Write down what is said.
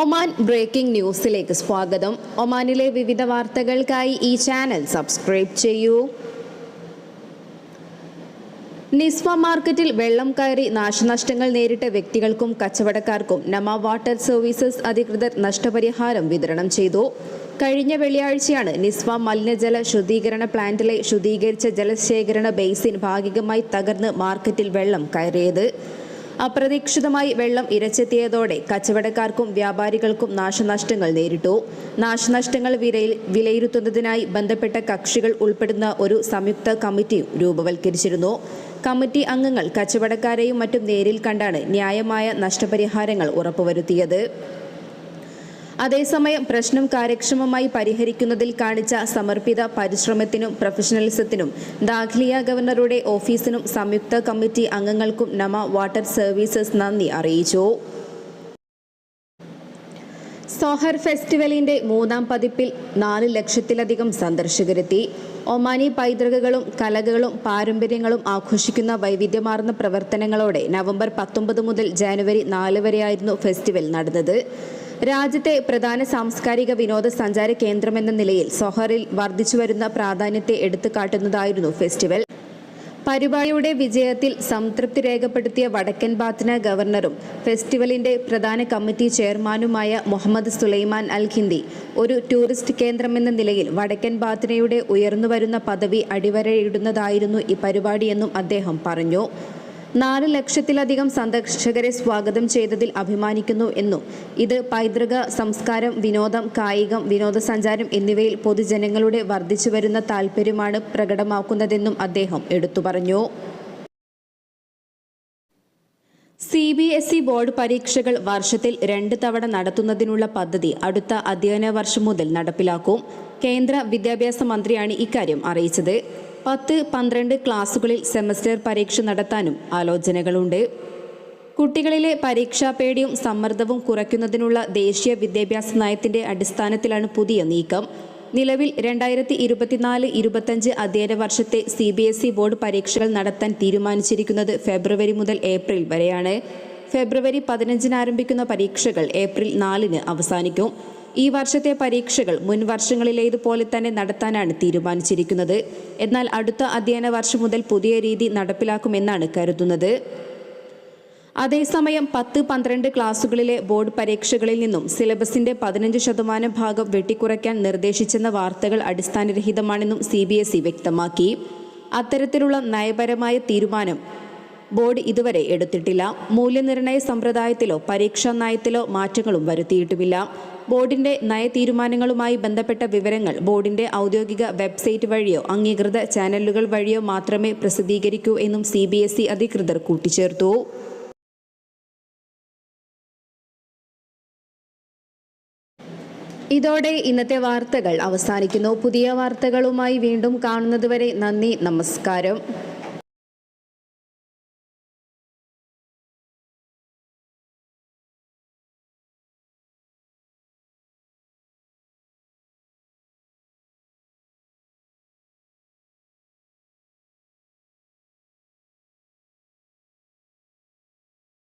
Oman breaking ന്യൂസിലേക്ക് സ്വാഗതം. ഒമാനിലെ വിവിധ വാർത്തകൾക്കായി ഈ ചാനൽ സബ്സ്ക്രൈബ് ചെയ്യൂ. നിസ്വ മാർക്കറ്റിൽ വെള്ളം കയറി നാശനഷ്ടങ്ങൾ നേരിട്ട വ്യക്തികൾക്കും കച്ചവടക്കാർക്കും നമ വാട്ടർ സർവീസസ് അധികൃതർ നഷ്ടപരിഹാരം വിതരണം ചെയ്തു. കഴിഞ്ഞ വെള്ളിയാഴ്ചയാണ് നിസ്വ മലിനജല ശുദ്ധീകരണ പ്ലാന്റിലെ ശുദ്ധീകരിച്ച ജലശേഖരണ ബേസിൻ ഭാഗികമായി തകർന്ന് മാർക്കറ്റിൽ വെള്ളം കയറിയത്. അപ്രതീക്ഷിതമായി വെള്ളം ഇരച്ചെത്തിയതോടെ കച്ചവടക്കാർക്കും വ്യാപാരികൾക്കും നാശനഷ്ടങ്ങൾ നേരിട്ടു. നാശനഷ്ടങ്ങൾ വിലയിരുത്തുന്നതിനായി ബന്ധപ്പെട്ട കക്ഷികൾ ഉൾപ്പെടുന്ന ഒരു സംയുക്ത കമ്മിറ്റിയും രൂപവൽക്കരിച്ചിരുന്നു. കമ്മിറ്റി അംഗങ്ങൾ കച്ചവടക്കാരെയും മറ്റും നേരിൽ കണ്ടാണ് ന്യായമായ നഷ്ടപരിഹാരങ്ങൾ ഉറപ്പുവരുത്തിയത്. അതേസമയം പ്രശ്നം കാര്യക്ഷമമായി പരിഹരിക്കുന്നതിൽ കാണിച്ച സമർപ്പിത പരിശ്രമത്തിനും പ്രൊഫഷണലിസത്തിനും ദാഖ്ലിയ ഗവർണറുടെ ഓഫീസിനും സംയുക്ത കമ്മിറ്റി അംഗങ്ങൾക്കും നമ വാട്ടർ സർവീസസ് നന്ദി അറിയിച്ചു. സോഹർ ഫെസ്റ്റിവലിന്റെ മൂന്നാം പതിപ്പിൽ നാല് ലക്ഷത്തിലധികം സന്ദർശകരെത്തി. ഒമാനി പൈതൃകകളും കലകളും പാരമ്പര്യങ്ങളും ആഘോഷിക്കുന്ന വൈവിധ്യമാർന്ന പ്രവർത്തനങ്ങളോടെ നവംബർ പത്തൊമ്പത് മുതൽ ജനുവരി നാല് വരെയായിരുന്നു ഫെസ്റ്റിവൽ നടന്നത്. രാജ്യത്തെ പ്രധാന സാംസ്കാരിക വിനോദ വിനോദസഞ്ചാര കേന്ദ്രമെന്ന നിലയിൽ സൊഹറിൽ വർദ്ധിച്ചുവരുന്ന പ്രാധാന്യത്തെ എടുത്തുകാട്ടുന്നതായിരുന്നു ഫെസ്റ്റിവൽ. പരിപാടിയുടെ വിജയത്തിൽ സംതൃപ്തി രേഖപ്പെടുത്തിയ വടക്കൻ ബാത്തിന ഗവർണറും ഫെസ്റ്റിവലിന്റെ പ്രധാന കമ്മിറ്റി ചെയർമാനുമായ മുഹമ്മദ് സുലൈമാൻ അൽ ഖിന്ദി ഒരു ടൂറിസ്റ്റ് കേന്ദ്രമെന്ന നിലയിൽ വടക്കൻ ബാത്തിനയുടെ ഉയർന്നുവരുന്ന പദവി അടിവരയിടുന്നതായിരുന്നു ഈ പരിപാടിയെന്നും അദ്ദേഹം പറഞ്ഞു. നാല് ലക്ഷത്തിലധികം സന്ദർശകരെ സ്വാഗതം ചെയ്തതിൽ അഭിമാനിക്കുന്നു എന്നും ഇത് പൈതൃക സംസ്കാരം വിനോദം കായികം വിനോദസഞ്ചാരം എന്നിവയിൽ പൊതുജനങ്ങളുടെ വർദ്ധിച്ചു വരുന്ന താൽപ്പര്യമാണ് പ്രകടമാക്കുന്നതെന്നും അദ്ദേഹം എടുത്തു പറഞ്ഞു. C B S E board പരീക്ഷകൾ വർഷത്തിൽ രണ്ട് തവണ നടത്തുന്നതിനുള്ള പദ്ധതി അടുത്ത അധ്യയന വർഷം മുതൽ നടപ്പിലാക്കും. കേന്ദ്ര വിദ്യാഭ്യാസ മന്ത്രിയാണ് ഇക്കാര്യം അറിയിച്ചത്. പത്ത് പന്ത്രണ്ട് ക്ലാസുകളിൽ സെമസ്റ്റർ പരീക്ഷ നടത്താനും ആലോചനകളുണ്ട്. കുട്ടികളിലെ പരീക്ഷാ പേടിയും സമ്മർദ്ദവും കുറയ്ക്കുന്നതിനുള്ള ദേശീയ വിദ്യാഭ്യാസ നയത്തിന്റെ അടിസ്ഥാനത്തിലാണ് പുതിയ നീക്കം. നിലവിൽ രണ്ടായിരത്തി ഇരുപത്തിനാല് ഇരുപത്തഞ്ച് അധ്യയന വർഷത്തെ C B S E board പരീക്ഷകൾ നടത്താൻ തീരുമാനിച്ചിരിക്കുന്നത് ഫെബ്രുവരി മുതൽ ഏപ്രിൽ വരെയാണ്. ഫെബ്രുവരി പതിനഞ്ചിന് ആരംഭിക്കുന്ന പരീക്ഷകൾ ഏപ്രിൽ നാലിന് അവസാനിക്കും. ഈ വർഷത്തെ പരീക്ഷകൾ മുൻ വർഷങ്ങളിലേതുപോലെ തന്നെ നടത്താനാണ് തീരുമാനിച്ചിരിക്കുന്നത്. എന്നാൽ അടുത്ത അധ്യയന വർഷം മുതൽ പുതിയ രീതി നടപ്പിലാക്കുമെന്നാണ് കരുതുന്നത്. അതേസമയം പത്ത് പന്ത്രണ്ട് ക്ലാസുകളിലെ ബോർഡ് പരീക്ഷകളിൽ നിന്നും സിലബസിന്റെ പതിനഞ്ച് ശതമാനം ഭാഗം വെട്ടിക്കുറയ്ക്കാൻ നിർദ്ദേശിച്ചെന്ന വാർത്തകൾ അടിസ്ഥാനരഹിതമാണെന്നും സി വ്യക്തമാക്കി. അത്തരത്തിലുള്ള നയപരമായ തീരുമാനം ബോർഡ് ഇതുവരെ എടുത്തിട്ടില്ല. മൂല്യനിർണയ സമ്പ്രദായത്തിലോ പരീക്ഷാ നയത്തിലോ മാറ്റങ്ങളും വരുത്തിയിട്ടുമില്ല. ബോർഡിന്റെ നയതീരുമാനങ്ങളുമായി ബന്ധപ്പെട്ട വിവരങ്ങൾ ബോർഡിന്റെ ഔദ്യോഗിക വെബ്സൈറ്റ് വഴിയോ അംഗീകൃത ചാനലുകൾ വഴിയോ മാത്രമേ പ്രസിദ്ധീകരിക്കൂ എന്നും സി ബി എസ് ഇ അധികൃതർ കൂട്ടിച്ചേർത്തു. ഇതോടെ ഇന്നത്തെ വാർത്തകൾ അവസാനിക്കുന്നു. പുതിയ വാർത്തകളുമായി വീണ്ടും കാണുന്നതുവരെ നന്ദി നമസ്കാരം.